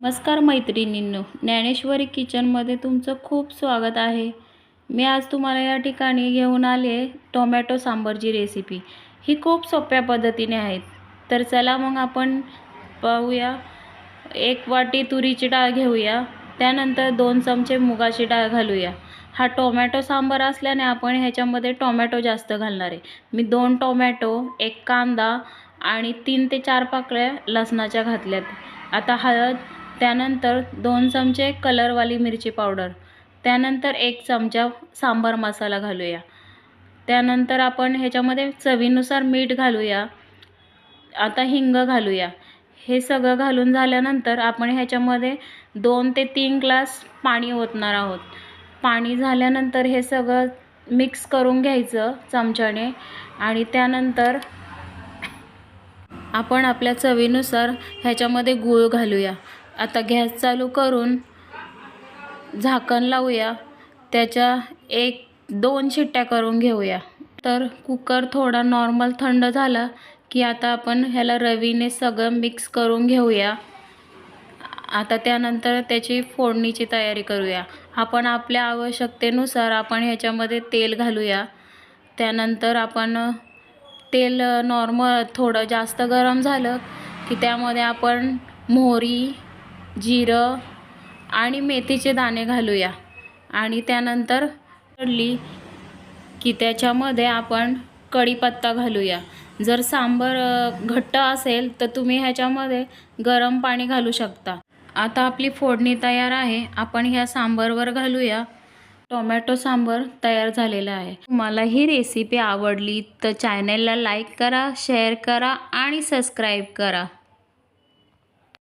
नमस्कार मैत्रिणींनो ज्ञानेश्वरी किचनमध्ये तुमचं खूप स्वागत आहे. मी आज तुम्हाला या ठिकाणी घेऊन आले टोमॅटो सांबरची रेसिपी ही खूप सोप्या पद्धतीने आहेत. तर चला मग आपण पाहूया. एक वाटी तुरीची डाळ घेऊया. त्यानंतर दोन चमचे मुगाची डाळ घालूया. हा टोमॅटो सांबार असल्याने आपण ह्याच्यामध्ये टोमॅटो जास्त घालणार आहे. मी दोन टोमॅटो एक कांदा आणि तीन ते चार पाकळ्या लसणाच्या घातल्यात. आता हळद त्यानंतर दोन चमचे कलरवाली मिरची पावडर त्यानंतर एक चमचा सांबार मसाला घालूया. त्यानंतर आपण ह्याच्यामध्ये चवीनुसार मीठ घालूया आता हिंग घालूया. हे सगळं घालून झाल्यानंतर आपण ह्याच्यामध्ये दोन ते तीन ग्लास पाणी ओतणार आहोत. पाणी झाल्यानंतर हे सगळं मिक्स करून घ्यायचं चमच्याने आणि त्यानंतर आपण आपल्या चवीनुसार ह्याच्यामध्ये गूळ घालूया. आता गॅस चालू करून झाकण लावूया. त्याच्या एक दोन शिट्ट्या करून घेऊया. तर कुकर थोडा नॉर्मल थंड झाला की आता आपण ह्याला रवीने सगळं मिक्स करून घेऊया. आता त्यानंतर त्याची फोडणीची तयारी करूया. आपण आपल्या आवश्यकतेनुसार आपण ह्याच्यामध्ये तेल घालूया. त्यानंतर आपण तेल नॉर्मल थोडं जास्त गरम झालं की त्यामध्ये आपण मोहरी जिरं आणि मेथीचे दाणे घालूया. आणि त्यानंतर कडली की त्याच्यामध्ये आपण कढीपत्ता घालूया. जर सांबर घट्ट असेल तर तुम्ही ह्याच्यामध्ये गरम पाणी घालू शकता. आता आपली फोडणी तयार आहे. आपण ह्या सांबरवर घालूया. टोमॅटो सांबर तयार झालेला आहे. तुम्हाला ही रेसिपी आवडली तर चॅनलला लाईक करा शेअर करा आणि सबस्क्राईब करा.